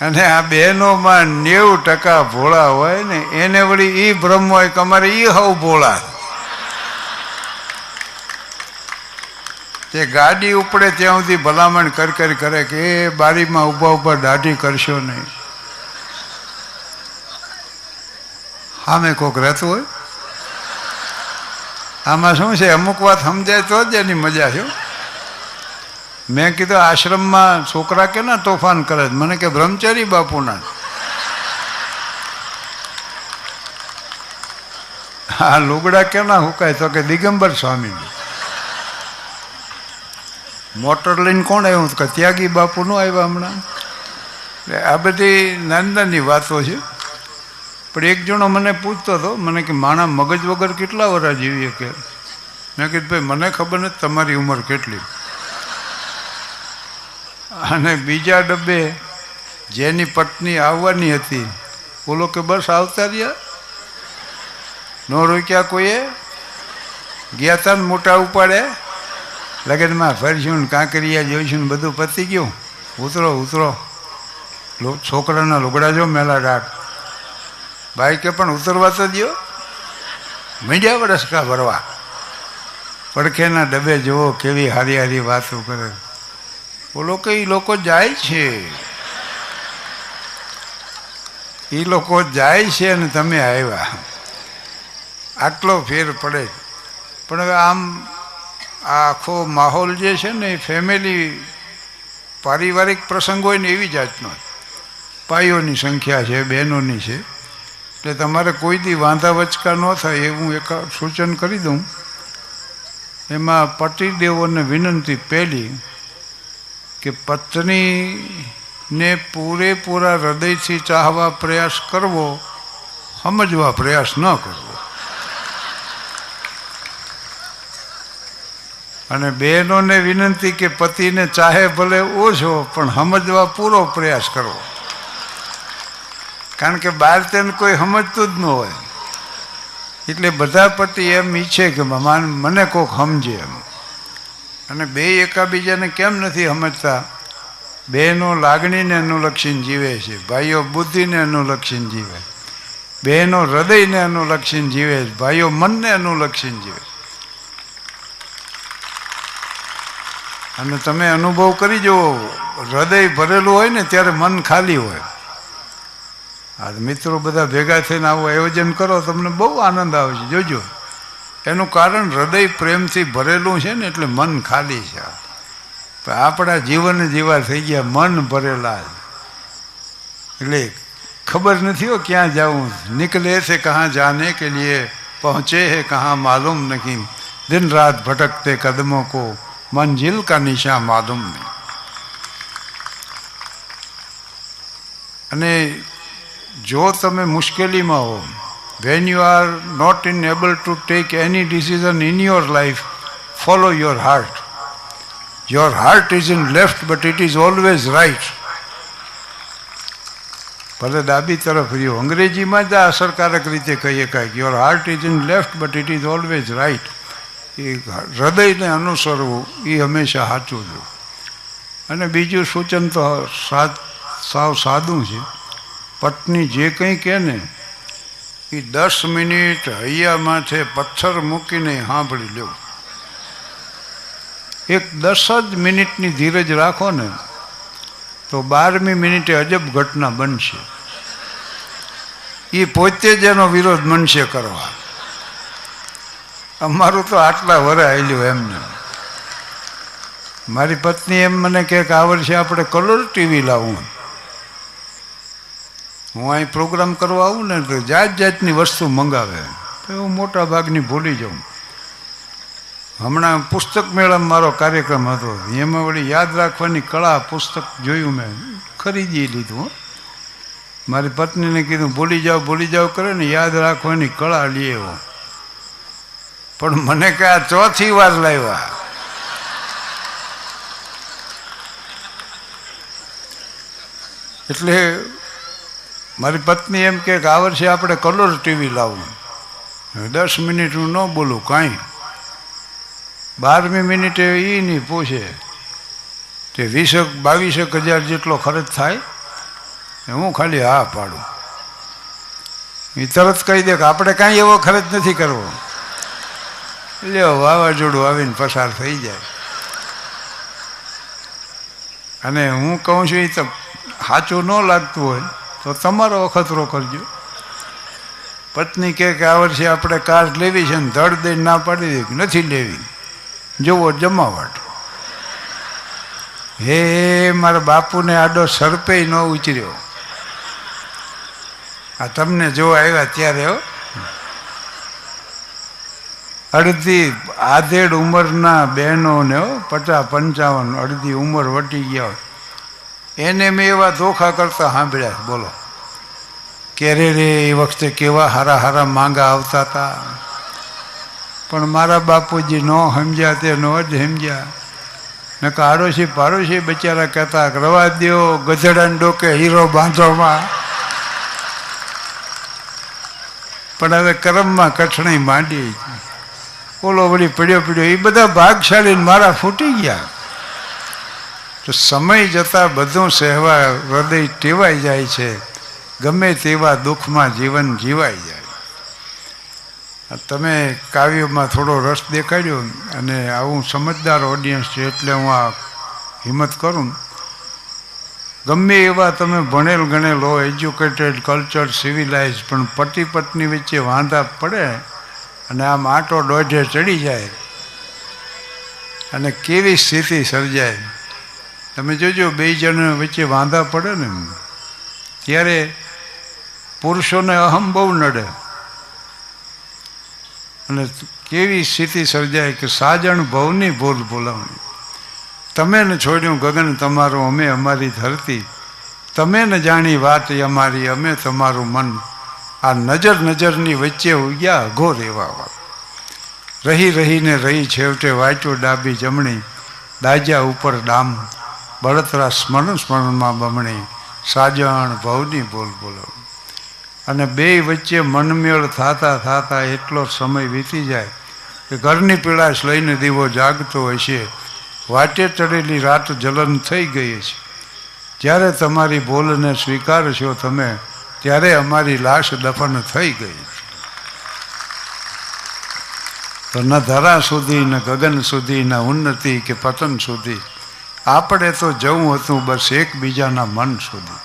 અને આ બહેનોમાં નેવું ટકા ભોળા હોય ને, એને વળી એ ભ્રમ હોય કે અમારે એ હવ ભોળા. તે ગાડી ઉપડે ત્યાં સુધી ભલામણ કર કર કરે કે એ બારીમાં ઊભા ઊભા દાઢી કરશો નહીં. સામે કોક રહેતું હોય? આમાં શું છે? અમુક વાત સમજાય તો જ એની મજા છે. મેં કીધું, આશ્રમમાં છોકરા કેના તોફાન કરે? મને કે, બ્રહ્મચારી બાપુના. હા લુગડા કેના હુકાય? તો કે, દિગંબર સ્વામી મોટર લઈને કોણ આવ્યું? કે, ત્યાગી બાપુ નું આવ્યા હમણાં. આ બધી નાની નાની વાતો છે. પણ એક જણો મને પૂછતો હતો, મને કે, માણા મગજ વગર કેટલા વર્ષ જીવીએ કે? મેં કીધું, ભાઈ, મને ખબર નથી તમારી ઉંમર કેટલી. અને બીજા ડબ્બે જેની પત્ની આવવાની હતી બોલો કે બસ આવતા રહ્યા. નો રોક્યા કોઈએ? ગયા તા મોટા ઉપાડે. લગનમાં ફરશું કાંકરિયા જોઈશું બધું પતી ગયું. ઉતરો ઉતરો. છોકરાના લુગડા જો મેલા ડાટ બાઈકે પણ ઉતરવા તો દો મીડિયા વરસકા ભરવા. પડખેના ડબ્બે જુઓ કેવી હારી હારી વાતો કરે. બોલો કે એ લોકો જાય છે. એ લોકો જાય છે અને તમે આવ્યા. આટલો ફેર પડે. પણ હવે આમ આ આખો માહોલ જે છે ને એ ફેમિલી પારિવારિક પ્રસંગ હોય ને એવી જાતનો. ભાઈઓની સંખ્યા છે, બહેનોની છે. એટલે તમારે કોઈ દી વાંધા વચકા ન થાય એવું એક સૂચન કરી દઉં. એમાં પતિદેવોને વિનંતી પહેલી કે પત્નીને પૂરેપૂરા હૃદયથી ચાહવા પ્રયાસ કરવો, સમજવા પ્રયાસ ન કરવો. અને બહેનોને વિનંતી કે પતિને ચાહે ભલે ઓછો, પણ સમજવા પૂરો પ્રયાસ કરવો. કારણ કે બહાર તેને કોઈ સમજતું જ ન હોય. એટલે બધા પતિ એમ ઈચ્છે કે મને કોક સમજે એમ. અને બે એકાબીજાને કેમ નથી સમજતા? બેનો લાગણીને અનુલક્ષીને જીવે છે, ભાઈઓ બુદ્ધિને અનુલક્ષીને જીવે. બહેનો હૃદયને અનુલક્ષીને જીવે છે, ભાઈઓ મનને અનુલક્ષીને જીવે અને તમે અનુભવ કરી જુઓ, હૃદય ભરેલું હોય ને ત્યારે મન ખાલી હોય. આ મિત્રો બધા ભેગા થઈને આવું આયોજન કરો, તમને બહુ આનંદ આવે છે જોજો. એનું કારણ હૃદય પ્રેમથી ભરેલું છે ને એટલે મન ખાલી છે. આપણા જીવન જેવા થઈ ગયા, મન ભરેલા એટલે ખબર નથી હો ક્યાં જાઉં. નિકલે છે, કહાં જાને કે લીએ, પહોંચે હે, કહાં માલુમ નથી દિન રાત ભટકતે કદમો કો मंजिल કા નિશા માલુમ નહીં. અને જો તમે મુશ્કેલીમાં હો when you are not in able to take any decision in your life follow your heart your heart is in left but it is always right ભલે ડાબી તરફ રહ્યો. અંગ્રેજીમાં જ અસરકારક રીતે કહીએ કાંઈક. Your heart is in left but it is always right એ હૃદયને અનુસરવું, એ હંમેશા સાચું છે અને બીજું સૂચન તો સાવ સાદું છે. પત્ની જે કંઈ કહે ને એ દસ મિનિટ હૈયા માથે પથ્થર મૂકીને સાંભળી લેવું એક દસ જ મિનિટની ધીરજ રાખો ને, તો બારમી મિનિટે અજબ ઘટના બનશે. એ પોતે જ એનો વિરોધ મનશે કરવા. અમારું તો આટલા વરે આવેલું એમને મારી પત્ની એમ મને કહે કે આ વર્ષે આપણે કલર ટીવી લાવવું હું અહીં પ્રોગ્રામ કરવા આવું ને તો જાત જાતની વસ્તુ મંગાવે. તો હું મોટા ભાગની ભૂલી જાઉં. હમણાં પુસ્તક મેળામાં મારો કાર્યક્રમ હતો. એમાં વળી યાદ રાખવાની કળા પુસ્તક જોયું મેં. ખરીદી લીધું. મારી પત્નીને કીધું, ભૂલી જાઓ ભૂલી જાઓ કરે ને યાદ રાખવાની કળા લઈ એવો. પણ મને કે આ ચોથી વાર લાવ્યા. એટલે મારી પત્ની એમ કે આ વર્ષે આપણે કલર ટીવી લાવવું દસ મિનિટ હું ન બોલું કાંઈ. બારમી મિનિટે એ નહીં પૂછે તે વીસેક, બાવીસેક હજાર જેટલો ખર્ચ થાય હું ખાલી હા પાડું. એ તરત કહી દે કે આપણે કાંઈ એવો ખર્ચ નથી કરવો. લ્યો વાવાઝોડું આવીને પસાર થઈ જાય. અને હું કહું છું એ તો સાચું ન લાગતું હોય. તો તમારો અખતરો કરજો પત્ની કહે કે આ વર્ષે આપણે કાર લેવી છે ને ધડ દઈને ના પાડી દે કે નથી લેવી? જુઓ જમાવટ. હે, મારા બાપુને આડો સર્પે ન ઉચર્યો આ તમને જો આવ્યા ત્યારે હો. અડધી આધેડ ઉંમરના બહેનોને પચાસ પંચાવન અડધી ઉંમર વટી ગયા હોય. એને મેં એવા ધોખા કરતા સાંભળ્યા. બોલો. કે રે એ વખતે કેવા હારા હારા માંગા આવતા હતા પણ મારા બાપુજી ન સમજ્યા તે ન જ સમજ્યા. નકા આડોશી પાડોશી બચારા કહેતા, રવા દ્યો, ગધડાને ડોકે હીરો બાંધવામાં. પણ હવે કરમમાં કઠણાઈ માંડી. ઓલો વળી પડ્યો પડ્યો એ બધા ભાગશાળીને મારા ફૂટી ગયા. તો સમય જતાં બધું સહેવા હૃદય ટેવાઈ જાય છે. ગમે તેવા દુઃખમાં જીવન જીવાઈ જાય. તમે કાવ્યમાં થોડો રસ દેખાડ્યો અને આવું સમજદાર ઓડિયન્સ છે એટલે હું આ હિંમત કરું. ગમે એવા તમે ભણેલ ગણેલ હો એજ્યુકેટેડ કલ્ચર સિવિલાઇઝ પણ પતિ પત્ની વચ્ચે વાંધા પડે અને આમ આટો દોઢે ચડી જાય અને કેવી સ્થિતિ સર્જાય? તમે જોજો, બે જણ વચ્ચે વાંધા પડે ને ત્યારે પુરુષોને અહમ બહુ નડે. અને કેવી સ્થિતિ સર્જાય કે સાજણ ભવની ભૂલ ભૂલાવણી તમે ને છોડ્યું ગગન તમારું, અમે અમારી ધરતી. તમે ને જાણી વાત અમારી, અમે તમારું મન. આ નજર નજરની વચ્ચે ઉગ્યા અઘોર એવા રહી રહીને રહી છેવટે વાંચ્યો ડાબી જમણી દાજા ઉપર ડામ. બળતરા સ્મરણ સ્મરણમાં બમણી, સાજણ ભવની બોલ બોલો. અને બે વચ્ચે મનમેળ થતા થતા એટલો સમય વીતી જાય કે ઘરની પીળાશ લઈને દીવો જાગતો હશે વાટે ચડેલી રાત જલન થઈ ગઈ છે. જ્યારે તમારી બોલને સ્વીકારશો તમે, ત્યારે અમારી લાશ દફન થઈ ગઈ છે. તો ન ધરા સુધી, ન ગગન સુધી, ન ઉન્નતિ કે પતન સુધી આપણે તો જવું હતું બસ એકબીજાના મન સુધી.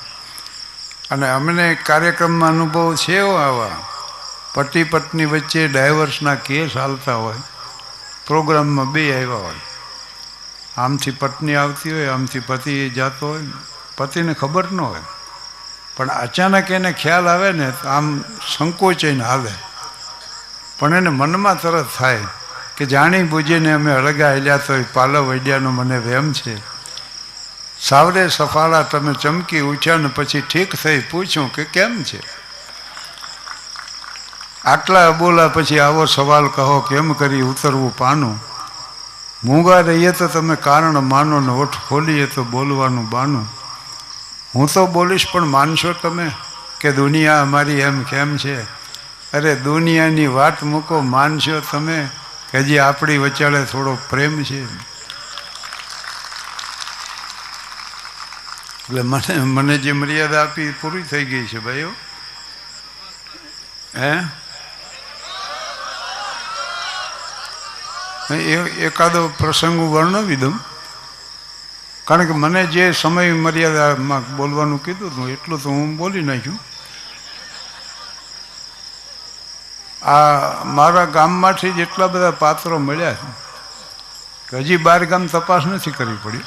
અને અમને કાર્યક્રમમાં અનુભવ છે આવા. પતિ પત્ની વચ્ચે ડાયવર્સના કેસ હાલતા હોય, પ્રોગ્રામમાં બે આવ્યા હોય. આમથી પત્ની આવતી હોય, આમથી પતિ જતો હોય. પતિને ખબર ન હોય. પણ અચાનક એને ખ્યાલ આવે ને આમ સંકોચાઈને હાલે. પણ એને મનમાં તરત થાય. કે જાણી બુજીને અમે અળગા હેલ્યા તો એ પાલવ વૈડ્યાનો મને વહેમ છે. સાવરે સફાળા તમે ચમકી ઉઠ્યા ને પછી ઠીક થઈ પૂછ્યું કે કેમ છે? આટલા અબોલા પછી આવો સવાલ કહો કેમ કરી ઉતરવું પાનું? મૂંગા રહીએ તો તમે કારણ માનો ને ઓઠ ખોલીએ તો બોલવાનું બાનું? હું તો બોલીશ પણ માનશો તમે કે દુનિયા અમારી એમ કેમ છે? અરે દુનિયાની વાત મૂકો, માનશો તમે? કે હજી આપણી વચાળે થોડો પ્રેમ છે. એટલે મને મને જે મર્યાદા આપી પૂરી થઈ ગઈ છે ભાઈઓ. હે? એકાદો પ્રસંગ વર્ણવી દઉં. કારણ કે મને જે સમય મર્યાદામાં બોલવાનું કીધું હતું, એટલું તો હું બોલી નાખ્યું. આ મારા ગામમાંથી જેટલા બધા પાત્રો મળ્યા છે હજી બાર ગામ તપાસ નથી કરવી પડી.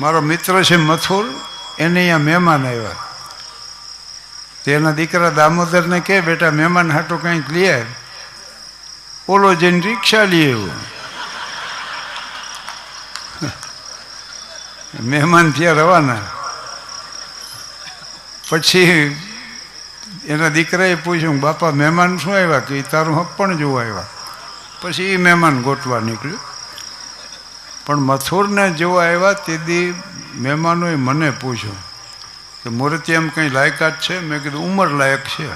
મારો મિત્ર છે મથુર, એને અહીંયા મહેમાન આવ્યા. તેના દીકરા દામોદરને કહે, બેટા, મહેમાન હાટો કંઈક લઈ આવ ઓલો જઈને રિક્ષા લઈ આવ્યો. મહેમાન ત્યાં રવાના. પછી એના દીકરાએ પૂછ્યું, બાપા, મહેમાન શું આવ્યા? કે તારું હક પણ જોવા આવ્યા. પછી એ મહેમાન ગોતવા નીકળ્યું. પણ મથુરને જોવા આવ્યા તેથી મહેમાનોએ મને પૂછ્યું કે, મૂર્તિ એમ કંઈ લાયકાત છે? મેં કીધું, ઉંમર લાયક છે.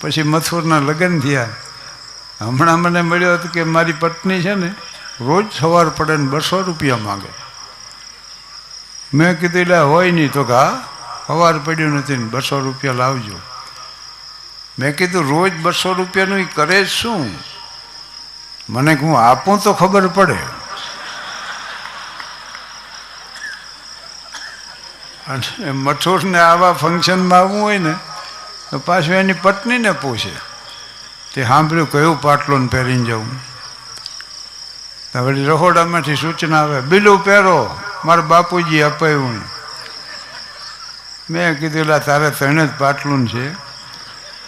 પછી મથુરના લગ્ન થયા. હમણાં મને મળ્યો હતો કે, મારી પત્ની છે ને, રોજ સવાર પડે ને બસો રૂપિયા માગે. મેં કીધું, એટલે હોય નહીં. તો કે સવાર પડ્યું નથી ને બસો રૂપિયા લાવજો. મેં કીધું, રોજ બસો રૂપિયાનું કરે શું? મને હું આપું તો ખબર પડે. અને મઠોરને આવા ફંક્શનમાં આવવું હોય ને, તો પાછું એની પત્નીને પૂછે. તે સાંભળ્યું, કયું પાટલોને પહેરીને જવું વળી રહોડામાંથી સૂચના આવે, બિલું પહેરો, મારા બાપુજી અપાયું મેં કીધું તારે ત્રણે જ પાટલું છે.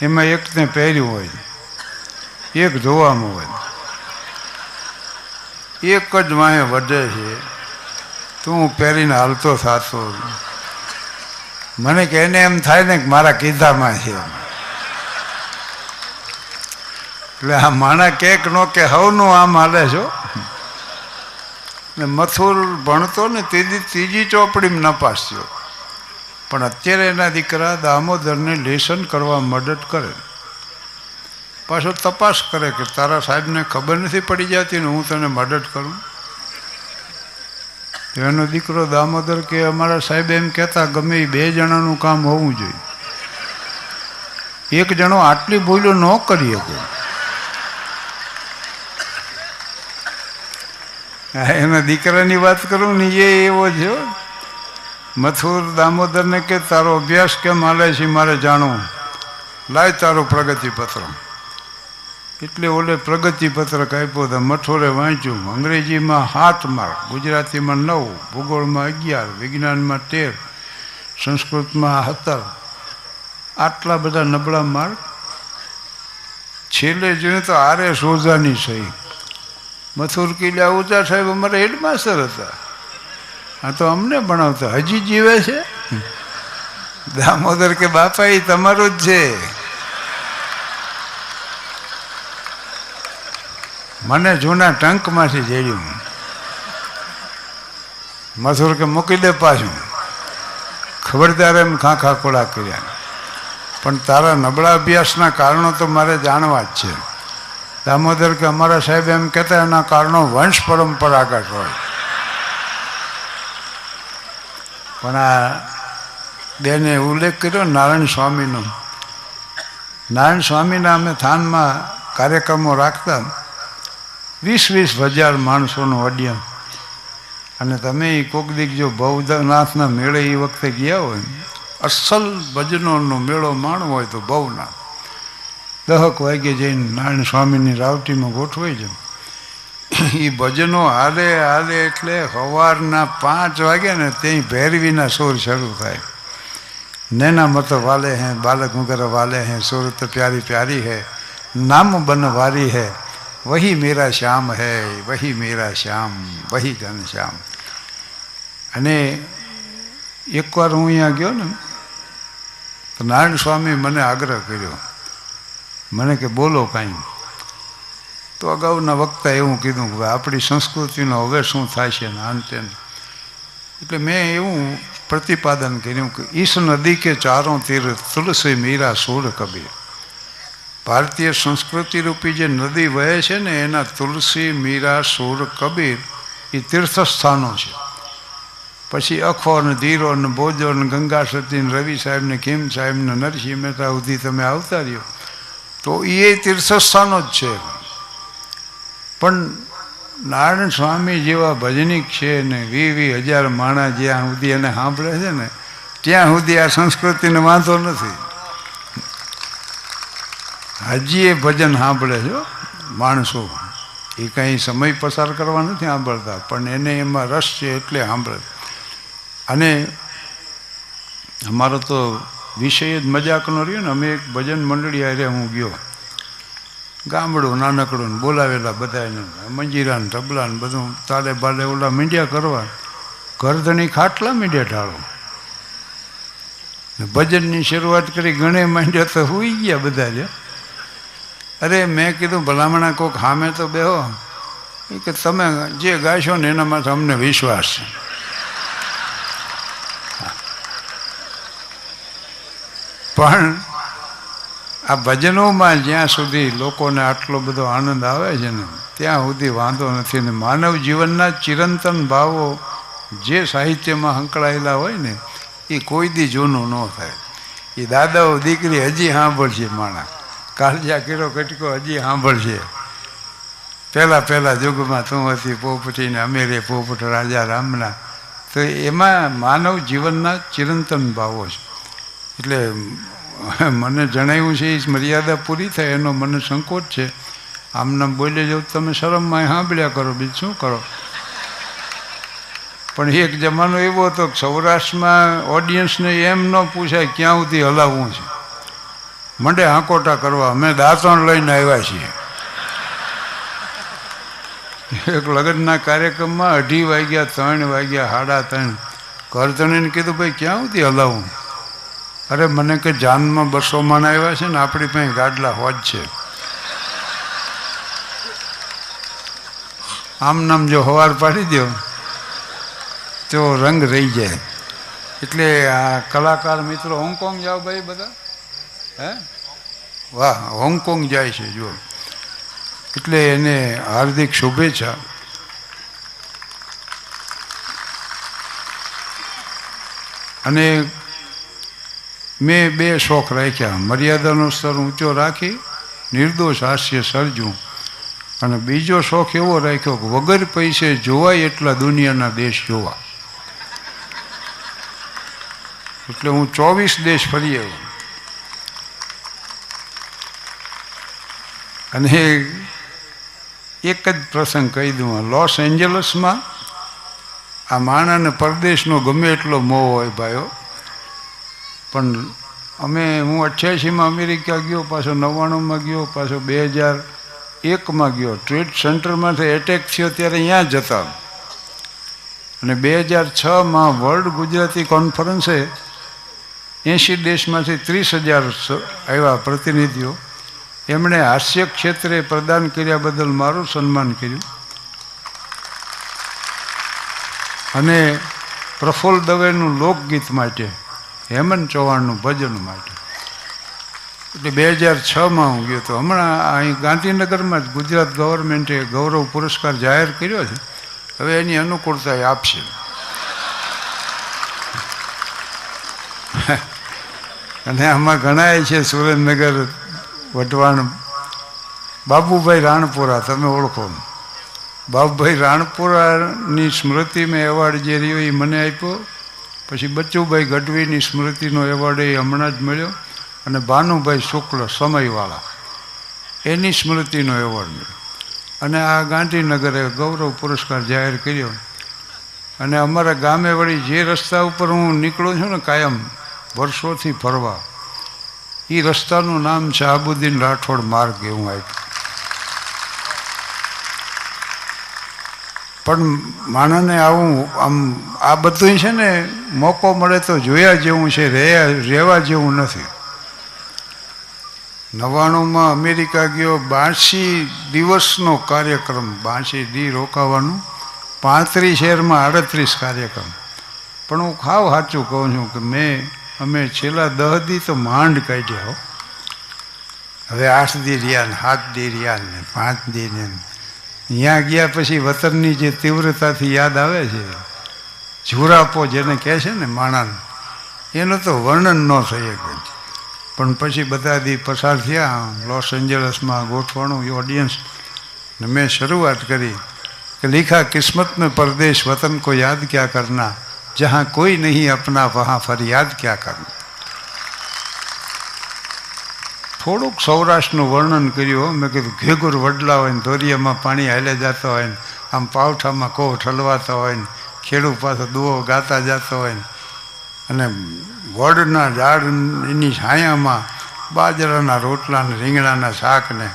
એમાં એકને પહેર્યું હોય, એક ધોવામાં હોય. એક જ વાંહે વધે છે, તું પહેરીને હાલતો થતો મને કે એને એમ થાય ને કે મારા કીધામાં છે. એટલે આ માણા કેક નો કે હવનું આમ હાલે છો ને મથુર ભણતો ને ત્રીજી ત્રીજી ચોપડીમાં નપાસ થયો. પણ અત્યારે એના દીકરા દામોદરને લેસન કરવા મદદ કરે. પાછો તપાસ કરે કે તારા સાહેબને ખબર નથી પડી જતી ને હું તને મદદ કરું. તો એનો દીકરો દામોદર કે અમારા સાહેબ એમ કહેતા, ગમે એ બે જણાનું કામ હોવું જોઈએ. એક જણો આટલી ભૂલો ન કરી શકે. એના દીકરાની વાત કરું ને, એ એવો છે. મથુર દામોદરને કે, તારો અભ્યાસ કેમ હાલે છે મારે જાણવું. લાય તારું પ્રગતિપત્ર. એટલે ઓલે પ્રગતિપત્રક આપ્યો તો મઠોરે વાંચ્યું, અંગ્રેજીમાં સાત માર્ક ગુજરાતીમાં નવ, ભૂગોળમાં અગિયાર, વિજ્ઞાનમાં તેર, સંસ્કૃતમાં સત્તર. આટલા બધા નબળા માર્ક છેલ્લે જોઈએ તો આરે સોજાની સહી. મથુર કિલ્લા ઉચા સાહેબ અમારા હેડમાસ્ટર હતા. આ તો અમને ભણાવતા. હજી જીવે છે? દામોદર કે બાપા એ તમારું જ છે. મને જૂના ટંકમાંથી જડ્યું. મથુર કે, મૂકી દે પાછું. ખબરદાર એમ ખાખા ખોળા કર્યા. પણ તારા નબળા અભ્યાસના કારણો તો મારે જાણવા જ છે. દામોદર કે, અમારા સાહેબ એમ કહેતા, એના કારણો વંશ પરંપરાગત હોય. પણ આ બેને ઉલ્લેખ કર્યો નારાયણ સ્વામીનો. નારાયણ સ્વામીના અમે થાનમાં કાર્યક્રમો રાખતા. વીસ વીસ હજાર માણસોનું અડિયમ અને તમે એ કોક દીક જો બૌદ્ધનાથના મેળે એ વખતે ગયા હોય, અસલ ભજનોનો મેળો માણવો હોય તો ભવનાથ. દહક વાગે જઈને નારાયણ સ્વામીની રાવટીમાં ગોઠવાઈ જાય. એ ભજનો હાલે હાલે એટલે સવારના પાંચ વાગે ને ત્યાં ભૈરવીના સોર શરૂ થાય. નેના મત વાલે હે, બાલક મુગર વાલે હે, સુરત પ્યારી પ્યારી હૈ, નામ બન વારી હૈ, વહી મેરા શ્યામ હૈ, વહી મેરા શ્યામ, વહી ઘન શ્યામ. અને એકવાર હું અહીંયા ગયો ને, તો નારાયણ સ્વામી મને આગ્રહ કર્યો. મને કે બોલો કાંઈ. તો અગાઉના વક્તા એવું કીધું કે આપણી સંસ્કૃતિનો હવે શું છે ને અંતે એટલે મેં એવું પ્રતિપાદન કર્યું કે ઈસ નદી કે ચારો તીર તુલસી મીરા સોળ કબીર. ભારતીય સંસ્કૃતિ રૂપી જે નદી વહે છે ને એના તુલસી મીરા સોળ કબીર એ તીર્થસ્થાનો છે. પછી અખો ને ધીરો ને બોજો ને ગંગા સતી ને રવિ સાહેબ ને ખીમ સાહેબ ને નરસિંહ મહેતા સુધી તમે આવતા રહ્યો. તો એ તીર્થસ્થાનો જ છે. પણ નારાયણ સ્વામી જેવા ભજનિક છે ને વી વી હજાર માણસ જ્યાં સુધી એને સાંભળે છે ને, ત્યાં સુધી આ સંસ્કૃતિને વાંધો નથી. હજી એ ભજન સાંભળે છે માણસો. એ કંઈ સમય પસાર કરવા નથી સાંભળતા, પણ એને એમાં રસ છે એટલે સાંભળે. અને અમારો તો વિષય જ મજાકનો રહ્યો ને, અમે એક ભજન મંડળી આરે હું ગયો. ગામડું, નાનકડું બોલાવેલા બધા એને મંજીરા ને તબલા ને બધું તાલે બાલે ઓલા મીંડ્યા કરવા. ઘરધણી ખાટલા મીંડ્યા ઢાળો. ભજનની શરૂઆત કરી ગણે માંડ્યા તો હોઈ ગયા બધા જ અરે મેં કીધું, ભલામણા કોક હામે તો બેહો. એ કે તમે જે ગાશો ને એના અમને વિશ્વાસ છે. પણ આ ભજનોમાં જ્યાં સુધી લોકોને આટલો બધો આનંદ આવે છે ને, ત્યાં સુધી વાંધો નથી. ને માનવ જીવનના ચિરંતન ભાવો જે સાહિત્યમાં સંકળાયેલા હોય ને, એ કોઈ દી જૂનું ન થાય. એ દાદાઓ દીકરી હજી સાંભળશે માણા. કાળજા કીરો કટકો હજી સાંભળશે. પહેલાં પહેલાં યુગમાં તું હતી પોપટીને અમેરે પોપટ રાજા રામના. તો એમાં માનવ જીવનના ચિરંતન ભાવો છે. એટલે મને જણાવ્યું છે એ મર્યાદા પૂરી થાય, એનો મને સંકોચ છે. આમને બોલે જવું તમે શરમમાં સાંભળ્યા કરો, બીજું શું કરો? પણ એક જમાનો એવો હતો કે સૌરાષ્ટ્રમાં ઓડિયન્સને એમ ન પૂછાય ક્યાં સુધી હલાવવું છે. મંડે હાંકોટા કરવા, અમે દાંતણ લઈને આવ્યા છીએ. એક લગ્નના કાર્યક્રમમાં અઢી વાગ્યા, ત્રણ વાગ્યા, સાડા ત્રણ. ઘર તણીને કીધું, ભાઈ, ક્યાં સુધી હલાવું? અરે, મને કે જાનમાં બસો માણ આવ્યા છે ને, આપણી પાસે ગાડલા હોજ છે. આમ નામ જો હવાર પાડી દો, તો રંગ રહી જાય. એટલે આ કલાકાર મિત્રો હોંગકોંગ જાઓ ભાઈ બધા. હે? વાહ, હોંગકોંગ જાય છે જો એટલે એને હાર્દિક શુભેચ્છા. અને મેં બે શોખ રાખ્યા. મર્યાદાનો સ્તર ઊંચો રાખી નિર્દોષ હાસ્ય સર્જું અને બીજો શોખ એવો રાખ્યો કે વગર પૈસે જોવાય એટલા દુનિયાના દેશ જોવા. એટલે હું ચોવીસ દેશ ફરી આવ્યો. અને એક જ પ્રસંગ કહી દઉં. લોસ એન્જલસમાં આ માણાને પરદેશનો ગમે એટલો મોહ હોય ભાઈઓ પણ અમે, હું અઠ્યાસીમાં અમેરિકા ગયો, પાછો નવ્વાણુંમાં ગયો, પાછો બે હજાર એકમાં ગયો. ટ્રેડ સેન્ટરમાંથી એટેક થયો ત્યારે અહીંયા જતા અને બે હજાર છમાં વર્લ્ડ ગુજરાતી કોન્ફરન્સે એંશી દેશમાંથી ત્રીસ હજાર આવ્યા પ્રતિનિધિઓ. એમણે હાસ્ય ક્ષેત્રે પ્રદાન કર્યા બદલ મારું સન્માન કર્યું. અને પ્રફુલ્લ દવેનું લોકગીત માટે હેમંત ચૌહાણનું ભજન માટે. એટલે બે હજાર છમાં હું ગયો હતો હમણાં અહીં ગાંધીનગરમાં જ ગુજરાત ગવર્મેન્ટે ગૌરવ પુરસ્કાર જાહેર કર્યો છે. હવે એની અનુકૂળતા આપશે. અને આમાં ઘણાય છે સુરેન્દ્રનગર વટવાણ બાબુભાઈ રાણપુરા, તમે ઓળખો. બાબુભાઈ રાણપુરાની સ્મૃતિમાં એવોર્ડ જે રહ્યો એ મને આપ્યો. પછી બચ્ચુભાઈ ગઢવીની સ્મૃતિનો એવોર્ડ એ હમણાં જ મળ્યો અને ભાનુભાઈ શુક્લ સમયવાળા, એની સ્મૃતિનો એવોર્ડ મળ્યો. અને આ ગાંધીનગરે ગૌરવ પુરસ્કાર જાહેર કર્યો. અને અમારા ગામે વળી જે રસ્તા ઉપર હું નીકળું છું ને કાયમ વર્ષોથી ફરવા એ રસ્તાનું નામ છે આબુદ્દીન રાઠોડ માર્ગ એવું આપ્યું. પણ માણસને આવું આમ, આ બધું છે ને, મોકો મળે તો જોયા જેવું છે રહેવા જેવું નથી. નવ્વાણુંમાં અમેરિકા ગયો, બાંસી દિવસનો કાર્યક્રમ, બાંસી દી રોકાવાનું, પાંત્રીસ શહેરમાં આડત્રીસ કાર્યક્રમ. પણ હું ખાવ સાચું કહું છું કે મેં, અમે છેલ્લા દહ દી તો માંડ કાઢ્યા હો. હવે આઠ દી રહ્યા ને, સાત દી રહ્યા ને, પાંચ દી ને ત્યાં ગયા પછી વતનની જે તીવ્રતાથી યાદ આવે છે, ઝુરાપો જેને કહે છે ને માણાનું એનું તો વર્ણન ન થઈ શકે. પણ પછી બધા દી પસાર થયા, લોસ એન્જલસમાં ગોઠવણું ઓડિયન્સ ને મેં શરૂઆત કરી કે લીખા કિસ્મતનો પરદેશ વતન કો યાદ ક્યાં કરના, જહાં કોઈ નહીં અપના, વહાં ફરિયાદ ક્યાં કરના. થોડુંક સૌરાષ્ટ્રનું વર્ણન કર્યું મેં કીધું ઘેગુર વડલા હોય ને દોરિયામાં પાણી હાલે જતા હોય ને, આમ પાવઠામાં કોહ ઠલવાતા હોય ને, ખેડૂત પાસે દુઓ ગાતા જતો હોય ને. અને વડના ઝાડ એની છાયામાં બાજરાના રોટલા ને રીંગણાના શાક ને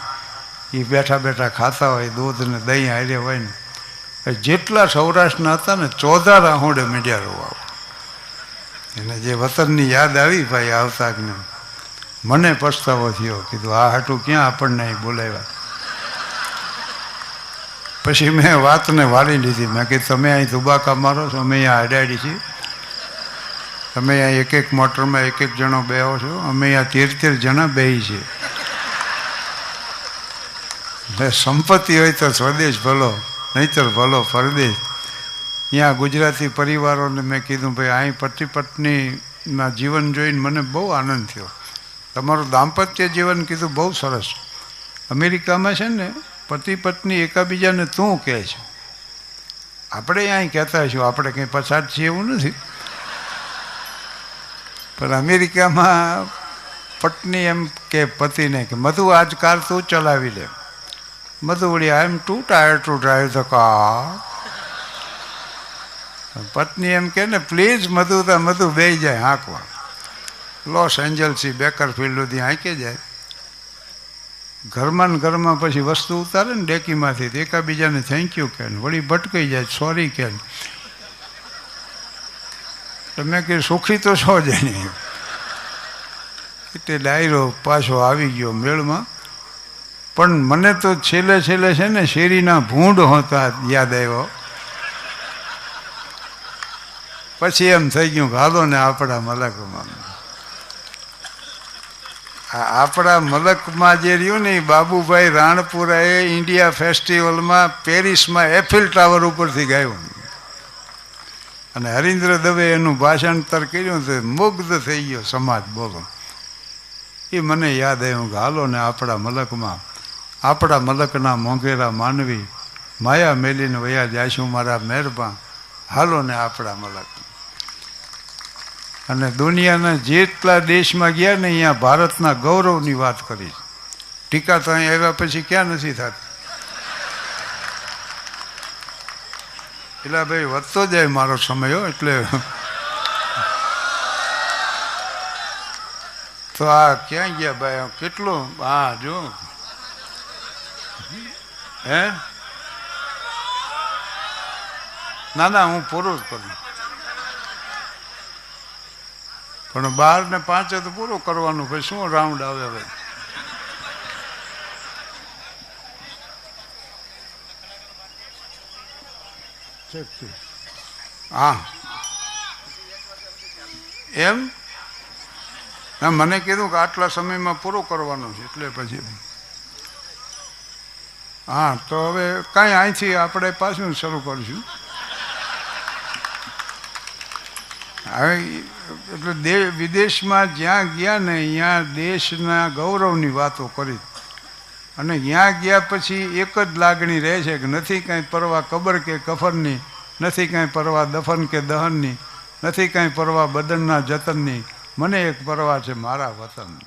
એ બેઠા બેઠા ખાતા હોય, દૂધ ને દહીં હારે હોય ને. જેટલા સૌરાષ્ટ્રના હતા ને ચોધા રાહોડે મીડિયા રોવા. એને જે વતનની યાદ આવી ભાઈ આવતા ને. મને પસ્તાવો થયો, કીધું, આ હાટું ક્યાં આપણને અહીં બોલાવ્યા? પછી મેં વાતને વાળી લીધી. મેં કીધું, તમે અહીં દુબાકા મારો છો, અમે અહીંયા અડાડી છીએ. તમે અહીંયા એક એક મોટરમાં એક એક જણો બેહો છો. અમે અહીંયા તેર તેર જણા બેહી છીએ. સંપત્તિ હોય તો સ્વદેશ ભલો, નહીતર ભલો પરદેશ. અહીંયા ગુજરાતી પરિવારોને મેં કીધું, ભાઈ, અહીં પતિ પત્નીના જીવન જોઈને મને બહુ આનંદ થયો. તમારું દાંપત્ય જીવન કીધું બહુ સરસ. અમેરિકામાં છે ને, પતિ પત્ની એકાબીજાને તું કહે છે. આપણે અહીં કહેતા છું આપણે કંઈ પછાત છીએ એવું નથી. પણ અમેરિકામાં પત્ની એમ કે પતિને કે, મધુ, આજ કાર તું ચલાવી લે. મધુ વળી I am too tire to drive the car. પત્ની એમ કે ને, પ્લીઝ, મધુ તો, મધુ બે જાય, હાંકવા. લોસ એન્જલ્સથી બેકર ફિલ્ડ સુધી હાંકી જાય. ઘરમાં ને ઘરમાં પછી વસ્તુ ઉતારે ને ડેકીમાંથી તો એકાબીજાને થેન્ક યુ કે વળી ભટકાઈ જાય સોરી કે તમે કે સુખી તો છો જ એટલે ડાયરો પાછો આવી ગયો મેળમાં. પણ મને તો છેલ્લે છેલ્લે છે ને શેરીના ભૂંડ હોતા યાદ આવ્યો. પછી એમ થઈ ગયું હાલો ને આપણા મલકમાં આપણા મલકમાં જે રહ્યું ને બાબુભાઈ રાણપુરાએ ઇન્ડિયા ફેસ્ટિવલમાં પેરિસમાં એફિલ ટાવર ઉપરથી ગાયું. અને હરીન્દ્ર દવે એનું ભાષાંતર કર્યું તો મુગ્ધ થઈ ગયો સમાજ બોલો. એ મને યાદ આવ્યું કે હાલો ને આપણા મલકમાં, આપણા મલકના મોંઘેરા માનવી માયા મેલીને વયા જાશું મારા મહેરબા હાલો ને આપણા મલક. અને દુનિયાના જેટલા દેશમાં ગયા ને અહીંયા ભારતના ગૌરવની વાત કરી. ટીકા તો અહીં આવ્યા પછી ક્યાં નથી થતી? એટલે ભાઈ વધતો જાય મારો સમય એટલે તો આ ક્યાં ગયા ભાઈ? કેટલું? હા જો. હે? ના ના, હું પૂરું જ કરું પણ બાર ને પાંચે તો પૂરું કરવાનું ભાઈ શું રાઉન્ડ આવે હવે? હા. એમ? ના મને કીધું કે આટલા સમયમાં પૂરું કરવાનું છે એટલે પછી હા તો હવે કાંઈ અહીંથી આપણે પાછું શરૂ કરીશું. હવે એટલે દે વિદેશમાં જ્યાં ગયા ને ત્યાં દેશના ગૌરવની વાતો કરી. અને ત્યાં ગયા પછી એક જ લાગણી રહે છે કે નથી કાંઈ પરવા કબર કે કફનની, નથી કાંઈ પરવા દફન કે દહનની, નથી કાંઈ પરવા બદનના જતનની. મને એક પરવા છે મારા વતનની